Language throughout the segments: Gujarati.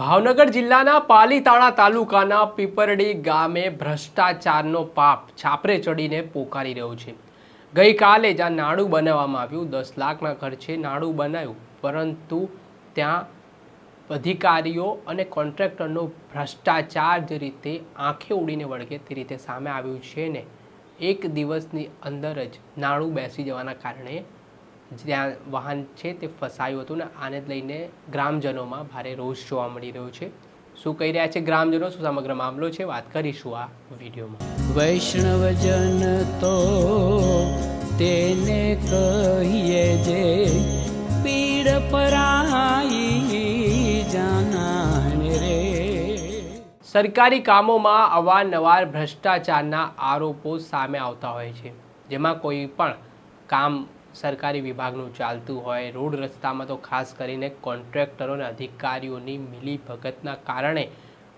ભાવનગર જિલ્લાના પાલીતાણા તાલુકાના પીપરડી ગામે ભ્રષ્ટાચારનો પાપ છાપરે ચડીને પોકારી રહ્યો છે. ગઈકાલે જ્યાં નાણું બનાવવામાં આવ્યું, દસ લાખના ખર્ચે નાણું બનાવ્યું, પરંતુ ત્યાં અધિકારીઓ અને કોન્ટ્રાક્ટરનો ભ્રષ્ટાચાર જે રીતે આંખે ઉડીને વળગે તે રીતે સામે આવ્યું છે ને, એક દિવસની અંદર જ નાણું બેસી જવાના કારણે જ્યાં વાહન છે તે ફસાયું હતું ને આને લઈને ગ્રામજનોમાં ભારે રોષ જોવા મળી રહ્યો છે. શું કહી રહ્યા છે ગ્રામજનો? શું સમગ્ર મામલો છે? વાત કરીશું આ વિડીયોમાં. વૈષ્ણવજન તો તેને કહીએ જે પીડ પરાઈ જાનાને રે. સરકારી કામોમાં અવારનવાર ભ્રષ્ટાચારના આરોપો સામે આવતા હોય છે જેમાં કોઈ પણ કામ સરકારી વિભાગનું ચાલતું હોય, રોડ રસ્તામાં તો ખાસ કરીને કોન્ટ્રાક્ટરો અને અધિકારીઓની મિલી ભગતના કારણે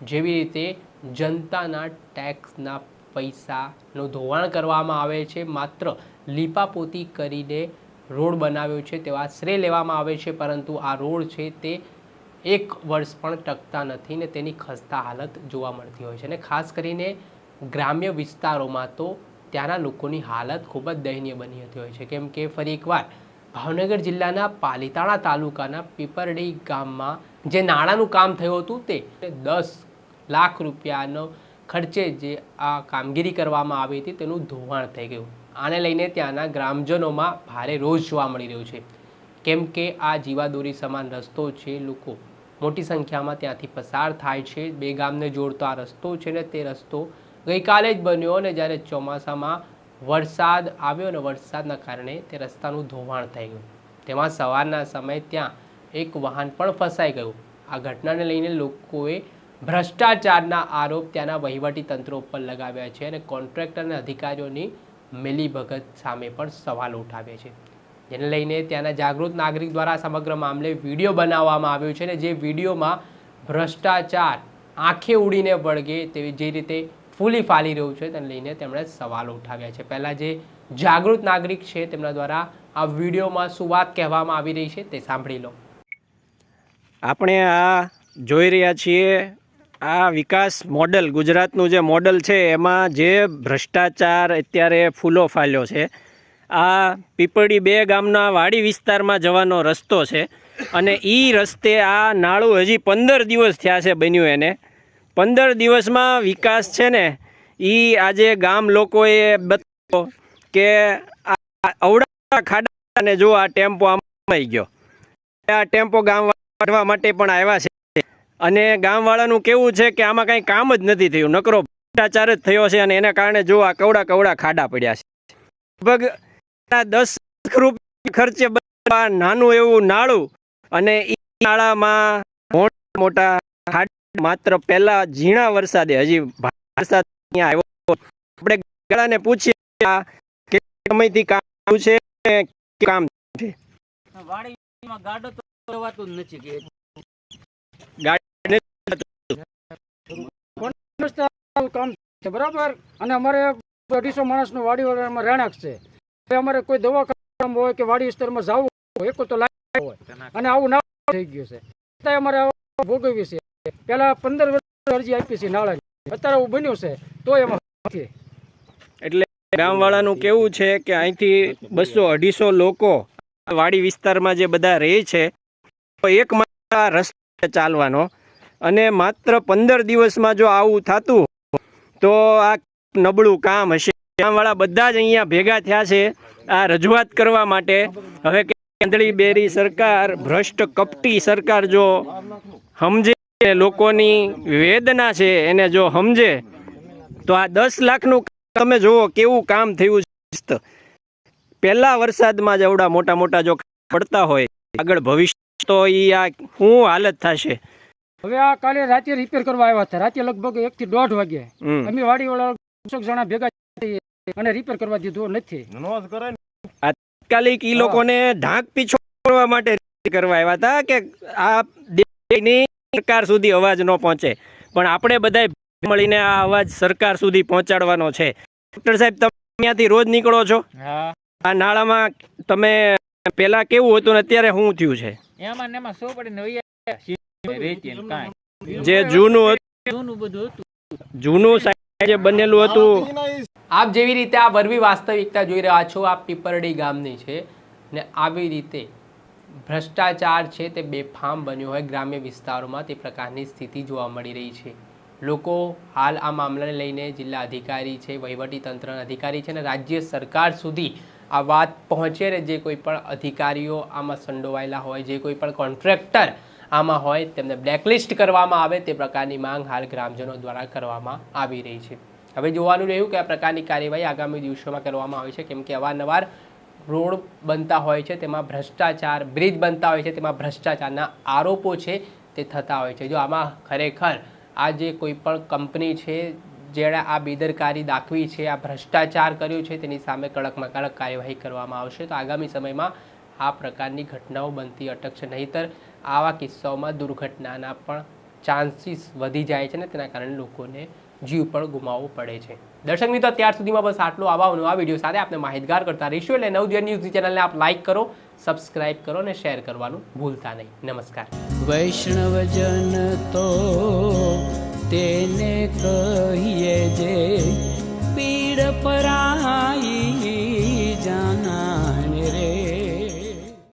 જેવી રીતે જનતાના ટેક્સના પૈસાનું ધોવાણ કરવામાં આવે છે, માત્ર લીપાપોતી કરીને રોડ બનાવ્યો છે તેવા શ્રેય લેવામાં આવે છે, પરંતુ આ રોડ છે તે એક વર્ષ પણ ટકતા નથી ને તેની ખસ્તા હાલત જોવા મળતી હોય છે. અને ખાસ કરીને ગ્રામ્ય વિસ્તારોમાં તો ત્યાંના લોકોની હાલત ખૂબ જ દયનીય બની જતી હોય છે. કેમ કે ફરી એકવાર ભાવનગર જિલ્લાના પાલીતાણા તાલુકાના પીપરડી ગામમાં જે નાણાંનું કામ થયું હતું તે દસ લાખ રૂપિયાનો ખર્ચે જે આ કામગીરી કરવામાં આવી હતી તેનું ધોવાણ થઈ ગયું. આને લઈને ત્યાંના ગ્રામજનોમાં ભારે રોષ જોવા મળી રહ્યો છે. કેમ કે આ જીવાદોરી સમાન રસ્તો છે લોકો મોટી સંખ્યામાં ત્યાંથી પસાર થાય છે. બે ગામને જોડતો આ રસ્તો છે ને તે રસ્તો ગઈકાલે જ બન્યો અને જ્યારે ચોમાસામાં વરસાદ આવ્યો અને વરસાદના કારણે તે રસ્તાનું ધોવાણ થઈ ગયું. તેમાં સવારના સમયે ત્યાં એક વાહન પણ ફસાઈ ગયું. આ ઘટનાને લઈને લોકોએ ભ્રષ્ટાચારના આરોપ ત્યાંના વહીવટી તંત્ર ઉપર લગાવ્યા છે અને કોન્ટ્રાક્ટર અને અધિકારીઓની મિલીભગત સામે પણ સવાલ ઉઠાવ્યા છે. જેને લઈને ત્યાંના જાગૃત નાગરિક દ્વારા સમગ્ર મામલે વીડિયો બનાવવામાં આવ્યો છે અને જે વિડીયોમાં ભ્રષ્ટાચાર આંખે ઉડીને વળગે તેવી જે રીતે ફૂલી ફાલી રહ્યું છે, તેને લઈને તેમણે સવાલો ઉઠાવ્યા છે. પહેલાં જે જાગૃત નાગરિક છે, તેમના દ્વારા આ વિડીયોમાં શું વાત કહેવામાં આવી રહી છે, તે સાંભળી લો. આપણે આ જોઈ રહ્યા છીએ, આ વિકાસ મોડલ, ગુજરાતનું જે મોડલ છે, એમાં જે ભ્રષ્ટાચાર અત્યારે ફૂલો ફાલ્યો છે, આ પીપળી બે ગામના વાડી વિસ્તારમાં જવાનો રસ્તો છે, અને એ રસ્તે આ નાળું હજી પંદર દિવસ થયા છે બન્યું એને. પંદર દિવસમાં વિકાસ છે ને એ આજે ગામ લોકોએ બતાવ્યો કે અવડા ખાડાને જો આ ટેમ્પો આમાં ગયો. આ ટેમ્પો ગામ કાઢવા માટે પણ આવ્યા છે. અને ગામવાળાનું કેવું છે કે આમાં કાંઈ કામ જ નથી થયું. નકરો ભ્રષ્ટાચાર જ થયો છે અને એના કારણે જો આ કવડા કવડા ખાડા પડ્યા છે. લગભગ દસ લાખ રૂપિયા ખર્ચે નાનું એવું નાળું અને એ નાળામાં મોટા મોટા ખાડા માત્ર પહેલા ઝીણા વરસાદે હજી વરસાદ અહીંયા આવ્યો આપણે ગાળાને પૂછીએ કે સમયથી કામ છે ને કામ છે? વાડીમાં ગાડો તો જવાતું જ નથી કે. કામ છે બરાબર? અને અમારે અઢીસો માણસનું વાડી વાળામાં રહેણાંક છે. અમારે કોઈ દવાખાના હોય કે વાડી વિસ્તારમાં જવું હોય એક તો લાગે હોય. અને આવું ના થઈ ગયું છે. અમારે ભોગવ્યું છે પહેલા પંદર વર્ષ અરજી આપી છે નાળાની અત્યારે આવું બન્યું છે, તો એમાં એટલે ગામવાળાનું કેવું છે કે અહીંથી બસો અઢીસો લોકો વાડી વિસ્તારમાં જે બધા રહે છે એક રસ્તે ચાલવાનો. અને માત્ર પંદર દિવસમાં જો આવું થતું, તો આ નબળું કામ હશે. ગામવાળા બધા જ અહીંયા ભેગા થયા છે આ રજૂઆત કરવા માટે. હવે કેન્દ્રી બેરી સરકાર, ભ્રષ્ટ કપટી સરકાર જો સમજે લોકોની વેદના છે એને જો સમજે તો આ દસ લાખનું તમે જુઓ કેવું કામ થયું છે. પહેલા વરસાદમાં જ એવડા મોટા મોટા જો પડતા હોય આગળ ભવિષ્ય તો એ આ શું હાલત થશે. હવે આ કાલે રાતે રિપેર કરવા આવ્યા હતા. રાતે લગભગ એક થી દોઢ વાગે. અમે વાડી વાળા જણા ભેગા અને રિપેર કરવા દીધું નથી. તાત્કાલિક ઈ લોકોને ઢાંક પીછો કરવા માટે કરવા આવ્યા હતા કે આ દેશની સરકાર સુધી અવાજ ન પહોંચે. પણ આપણે બધા મળીને આ અવાજ સરકાર સુધી પહોંચાડવાનો છે. ડોક્ટર સાહેબ તમે અહીંયાથી રોજ નીકળો છો? આ નાળામાં તમે પેલા કેવું હતું ને અત્યારે શું થયું છે? એમાં એમાં સો કાંઈ. જે જૂનું હતું. જૂનું બધું હતું. જૂનું સાહેબ જે બનેલું હતું. આપ જેવી રીતે આ વરવી વાસ્તવિકતા જોઈ રહ્યા છો આ પીપરડી ગામની છે ને આવી રીતે ભ્રષ્ટાચાર છે તે બેફામ બન્યો હોય ગ્રામ્ય વિસ્તારોમાં તે પ્રકારની સ્થિતિ જોવા મળી રહી છે. લોકો હાલ આ મામલાને લઈને જિલ્લા અધિકારી છે, વહીવટી તંત્રના અધિકારી છે અને રાજ્ય સરકાર સુધી આ વાત પહોંચે ને જે કોઈ પણ અધિકારીઓ આમાં સંડોવાયેલા હોય, જે કોઈ પણ કોન્ટ્રાક્ટર આમાં હોય તેમને બ્લેકલિસ્ટ કરવામાં આવે તે પ્રકારની માંગ હાલ ગ્રામજનો દ્વારા કરવામાં આવી રહી છે. હવે જોવાનું રહ્યું કે આ પ્રકારની કાર્યવાહી આગામી દિવસોમાં કરવામાં આવે છે. કેમ કે અવારનવાર રોડ બનતા હોય છે, તેમાં ભ્રષ્ટાચાર, બ્રિજ બનતા હોય છે, તેમાં ભ્રષ્ટાચારના આરોપો છે, તે થતા હોય છે. જો આમાં ખરેખર આ જે કોઈ પણ કંપની છે, જેણે આ બેદરકારી દાખવી છે, આ ભ્રષ્ટાચાર કર્યો છે, તેની સામે કડકમાં કડક કાર્યવાહી કરવામાં આવશે, તો આગામી સમયમાં આ પ્રકારની ઘટનાઓ બનતી અટકશે નહીંતર આવા કિસ્સાઓમાં દુર્ઘટનાના પણ ચાન્સીસ વધી જાય છે ને તેના કારણે લોકોને જીવ પણ ગુમાવવો પડે છે. દર્શક મિત્રો, અત્યાર સુધીમાં બસ આટલો. આવવાનું આ વીડિયો સાથે આપણે માહિતગાર કરતા રહીશું એટલે નવજીવન ન્યૂઝની ચેનલને આપ લાઇક કરો સબસ્ક્રાઇબ કરો અને શેર કરવાનું ભૂલતા નહીં. નમસ્કાર. વૈષ્ણવજન તો તેને કહીએ જે પીડ પરાઈ